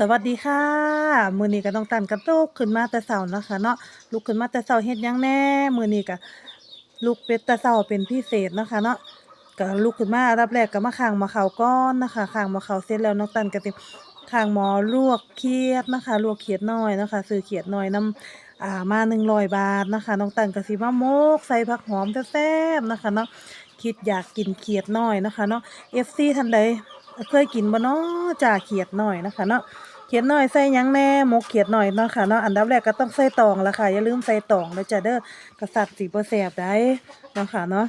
สวัสดีค่ะ มือนี้ก็ต้องตันกับลูกขึ้นมาแต่เช้านะคะเนาะลุกขึ้นมาแต่เช้าเฮ็ดยังแน่ มือนี้ก็ลุกเป็นแต่เช้าเป็นพิเศษเนาะคะเนาะก็ลุกขึ้นมาอับแรกก็มาข้างม้อข้าก่อนนะคะข้างม้อข้าเสร็จแล้วน้องตันก็สิข้างหม้อลวกเขียดนะคะ ลวกเขียดน้อยนะคะซื้อเขียดน้อยน้ำอ่ามา100บาทนะคะน้องตันก็สิมาโมกใส่ผักหอมแซ่บๆนะคะเนาะคิดอยากกินเขียดน้อยนะคะเนาะ FC ท่านใดเคยกินบ่เนาะจ้าเขียดหน้อยนะคะเนาะ เขียดหน่อยใส่ยังแน่หมกเขียดหน่อยเนาะค่ะเนาะอันดับแรกก็ต้องใส่ตองละค่ะ อย่าลืมใส่ตองเด้อจ้ะเด้อกษัตริย์สิบ่แซ่บได้เนาะค่ะเนาะ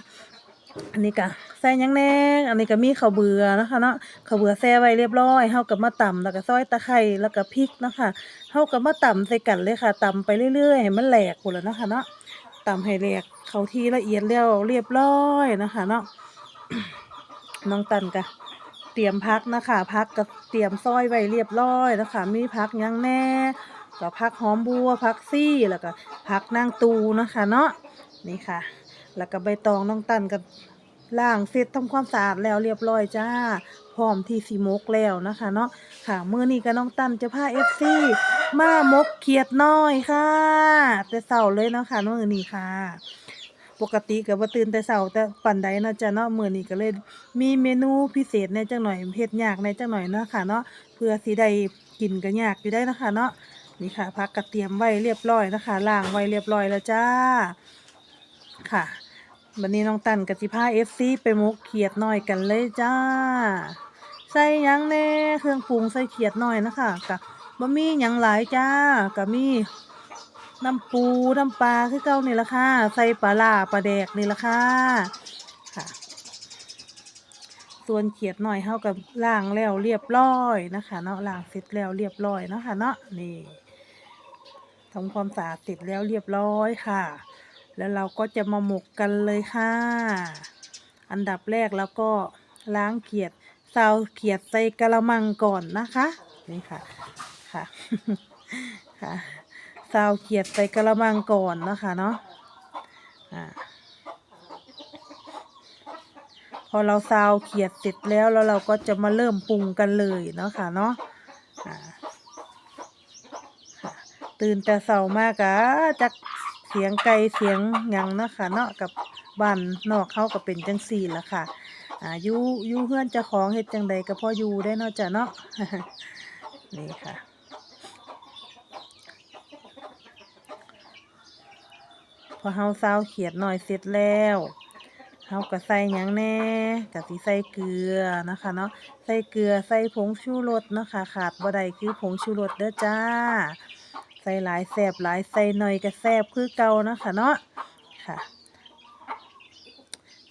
อันนี้ก็ใส่ยังแน่อันนี้ก็มีข้าวเบื่อนะคะเนาะข้าวเบื่อแซ่ไว้เรียบร้อยเฮาก็มาตำแล้วก็ซอยตะไคร้แล้วก็พริกเนาะค่ะเฮาก็มาตำใส่กันเลยค่ะตำไปเรื่อยๆให้มันแหลกพุ่นล่ะเนาะค่ะเนาะตำให้แหลกเข้าที่ละเอียดแล้วเรียบร้อยนะคะเนาะน้องตันก็ เตรียมพักนะคะพักก็เตรียมซอยไว้เรียบร้อยนะคะ มีพักยังแน่ก็พักหอมบัวพักซี่แล้วก็พักนางตูนะคะเนาะนี่ค่ะ แล้วก็ใบตองน้องตันก็ล้างเสร็จทำความสะอาดแล้วเรียบร้อยจ้า พร้อมที่สิมกแล้วนะคะเนาะค่ะมื้อนี้ก็น้องตันจะพา FC มามกเขียดน้อยค่ะ แต่เช้าเลยเนาะค่ะมื้อนี้ค่ะ ปกติก็บ่ตื่นแต่เช้าแต่ปานใดเนาะจ้ะเนาะมื้อนี้ก็เลยมีเมนูพิเศษแหน่จักหน่อยเฮ็ดยากแหน่จักหน่อยเนาะค่ะเนาะเพื่อสิได้กินก็ยากอยู่ได้เนาะค่ะเนาะนี่ค่ะผักก็เตรียมไว้เรียบร้อยนะคะล้างไว้เรียบร้อยแล้วจ้าค่ะวันนี้น้องตันก็สิพา FC ไปหมกเขียดหน้อยกันเลยจ้า ใส่ยังแน่เครื่องปรุงใส่เขียดหน้อยนะคะก็บ่มีหยังหลายจ้าก็มี น้ำปูน้ำปลาคือเก่านี่ละค่ะ ใส่ปลาล่าปลาแดกนี่ละค่ะค่ะ ส่วนเขียดหน่อยเฮากับล้างแล้วเรียบร้อยนะคะเนาะล้างเสร็จแล้วเรียบร้อยนะคะเนาะนี่ทำความสะอาดเสร็จแล้วเรียบร้อยค่ะ แล้วเราก็จะมาหมกกันเลยค่ะ อันดับแรกแล้วก็ล้างเขียดซาวเขียดใส่กะละมังก่อนนะคะ นี่ค่ะค่ะค่ะ ซาวเขียดใส่กระมังก่อนนะคะเนาะอ่าพอเราซาวเขียดเสร็จแล้วแล้วเราก็จะมาเริ่มปรุงกันเลยเนาะค่ะเนาะะตื่นแต่เช้ามากะจักเสียงไก่เสียงยังเนาะคะเนาะกับบ้านนอกเขาก็เป็นจังสี่ละค่ะอาอยู่อยู่เพื่อนจ้าของเฮ็ดจังใดก็พออยู่ได้เนาะจ้ะเนาะนี่ค่ะ พอเฮาซาวเขียดหน่อยเสร็จแล้วเฮาก็ใส่หยังแน่ก็สิใส่เกลือนะคะเนาะใส่เกลือใส่ผงชูรสเนาะค่ะขาดบ่ได้คือผงชูรสเด้อจ้า ใส่หลายแซบหลายใส่หน่อยก็แซบคือเก่านะคะเนาะค่ะ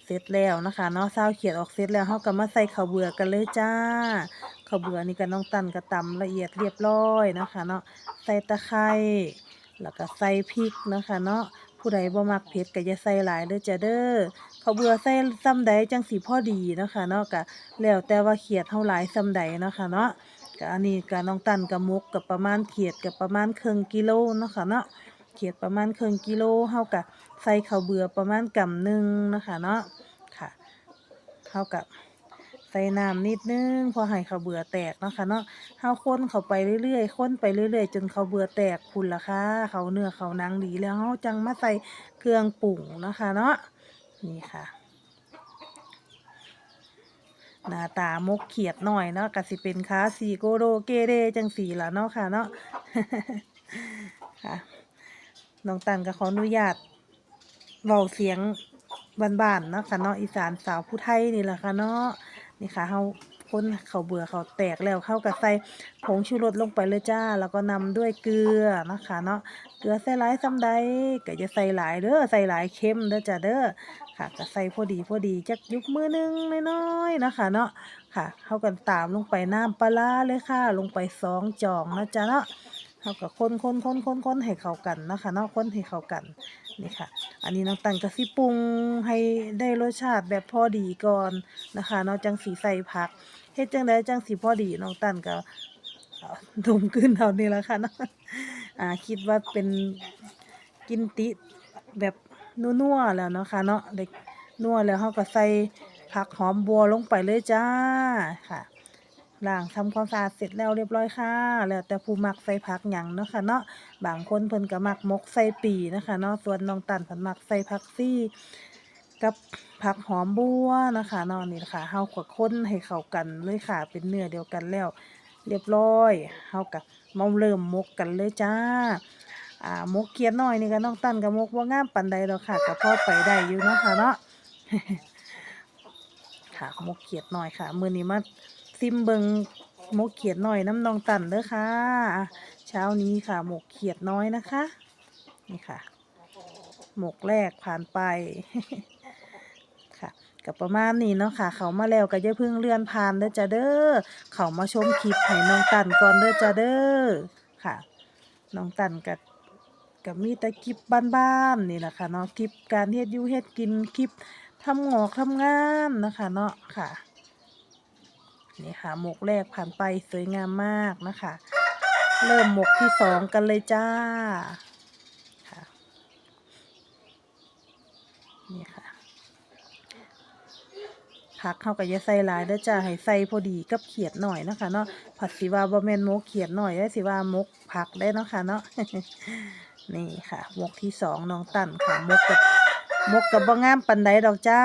เสร็จแล้วนะคะเนาะซาวเขียดออกเสร็จแล้วเฮาก็มาใส่ข้าวเบื่อกันเลยจ้าข้าวเบื่อนี่ก็น้องตันก็ตำละเอียดเรียบร้อยนะคะเนาะใส่ตะไคร้แล้วก็ใส่พริกนะคะเนาะ ผู้ใดบ่มักเผ็ดก็อย่าใส่หลายเด้อจ้ะเด้อเขาวเบื่อใส่ซ้ำใดจังสิพอดีเนาะค่ะเนาะก็แล้วแต่ว่าเขียดเท่าหลายซ้ำใดเนาะค่ะเนาะก็อันนี้ก็น้องตันกับมุกกับประมาณเขียดกับประมาณครึ่งกิโลเนาะค่ะเนาะเขียดประมาณครึ่งกิโลเฮาก็ใส่ข้าวเบื่อประมาณกำหนึ่งเนาะค่ะเนาะค่ะเฮากับ ใส่น้ำนิดนึงพอให้ข้าวเบื่อแตกเนาะค่ะเนาะเฮาคนเข้าไปเรื่อยๆคนไปเรื่อยๆ จนเขาเบื่อแตกพุ่นละค่ะเขาเนื้อเขานังดีแล้วเฮาจังมาใส่เครื่องปรุงเนาะคะเนาะนี่ค่ะหน้าตามกเขียดหน่อยเนาะก็สิเป็นคาซีโกโดเกเรจังสีละเนาะค่ะเนาะค่ะน้องตันก็ขออนุญาตเว้าเสียงบ้านๆเนาะค่ะเนาะอีสานสาวผู้ไทยนี่แหละค่ะเนาะ นี่ค่ะเฮาคนเขาเบื่อเขาแตกแล้วเข้ากับใส่ผงชูรสลงไปเลยจ้า แล้วก็นำด้วยเกลือนะคะเนาะเกลือใส่หลายซ้ำใดก็จะใส่หลายเด้อใส่หลายเค็มเด้อจ้าเด้อค่ะก็ใส่พอดีพอดีจักยุกมือหนึงน้อยๆนะคะเนาะค่ะเข้ากันตามลงไปน้ำปลาร้าเลยค่ะ ลงไปสองจองนะจ้าเนาะ เขากับคนคนคนคนคนให้เข้ากันนะคะเนาะคนให้เข้ากันนี่ค่ะ อันนี้น้องตันก็สิปรุงให้ได้รสชาติแบบพอดีก่อนนะคะเนาะจังสีใส่ผักเฮ็ดจังได้จังสีพอดีน้องตันก็ดมขึ้นเท่านี้แล้วค่ะเนาะอ่าคิดว่าเป็นกินติแบบนัวๆแล้วเนาะค่ะเนาะได้นัวแล้วเฮาก็ใส่ผักหอมบัวลงไปเลยจ้าค่ะ ล้างทำความสะอาดเสร็จแล้วเรียบร้อยค่ะ แล้วแต่ผู้มักใส่ผักหยังเนาะค่ะเนาะบางคนเพิ่นก็มักมกใส่ปีนะคะเนาะส่วนน้องตันเพิ่นมักใส่ผักซี่กับผักหอมบัวนะคะเนาะนี่ล่ะค่ะเฮาก็คนให้เข้ากันเลยค่ะ เป็นเนื้อเดียวกันแล้ว เรียบร้อยเฮาก็มาเริ่มมกกันเลยจ้าอ่ามกเขียดน้อยนี่ก็น้องตันก็หมกบ่งามปานใดดอกค่ะก็พอไปได้อยู่เนาะค่ะเนาะค่ะมกเขียดน้อยค่ะมื้อนี้มา ซิมเบิงหมกเขียดน้อยน้ำนองตันเด้อค่ะ เช้านี้ค่ะหมกเขียดน้อยนะคะ นี่ค่ะ หมกแรกผ่านไปค่ะกับประมาณนี้เนาะค่ะ เขามาแล้วก็อย่าเพิ่งเลื่อนผ่านเด้อจ้าเด้อเขามาชมคลิปให้น้องตันก่อนเด้อจ้าเด้อค่ะน้องตันกับกับมีแต่คลิปบ้านๆนี่แหละค่ะเนาะคลิปการเฮ็ดยูเฮ็ดกินคลิปทำงอกทำงานนะคะเนาะค่ะ นี่ค่ะหมกแรกผ่านไปสวยงามมากนะคะ เริ่มหมกที่สองกันเลยจ้าค่ะนี่ค่ะผักเข้ากับยาใส่หลายเด้อจ้าให้ใส่พอดีกับเขียดหน่อยนะคะเนาะผัดสิว่าบ่แม่นมกเขียดหน่อยได้สิว่ามกผักได้เนาะค่ะเนาะนี่ค่ะมกที่สองน้องตันค่ะมกกับ มกกับบ่งามปันใดดอกจ้า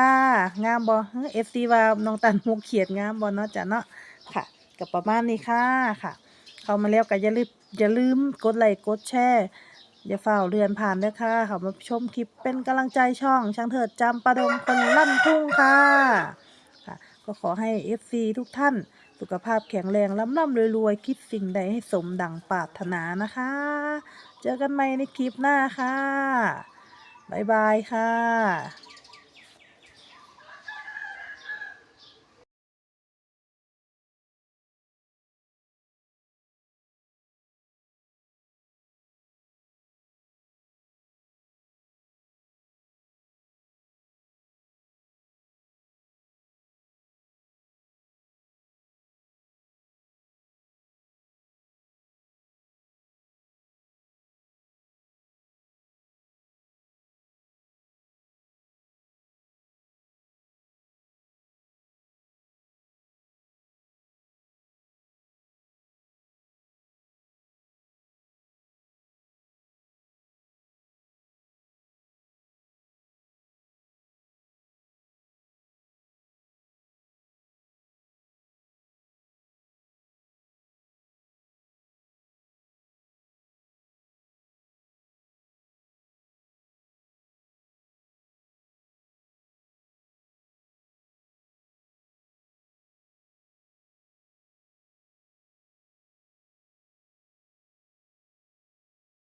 งามบ่เอฟซีว่าน้องตันมกเขียดงามบ่เนาะจ้ะเนาะค่ะกับประมาณนี้ค่ะค่ะ เข้ามาแล้วก็อย่าลืมอย่าลืมกดไลค์กดแชร์อย่าเฝ้าเรือนผ่านด้วยค่ะเขามาชมคลิปเป็นกำลังใจช่อง ช่างเถิดจำประดงคนลั่นทุ่งค่ะค่ะ ก็ขอให้ FC ทุกท่านสุขภาพแข็งแรงร่ำร่ำรวยๆ คิดสิ่งใดให้สมดังปรารถนานะคะ เจอกันใหม่ในคลิปหน้าค่ะ บ๊ายบายค่ะ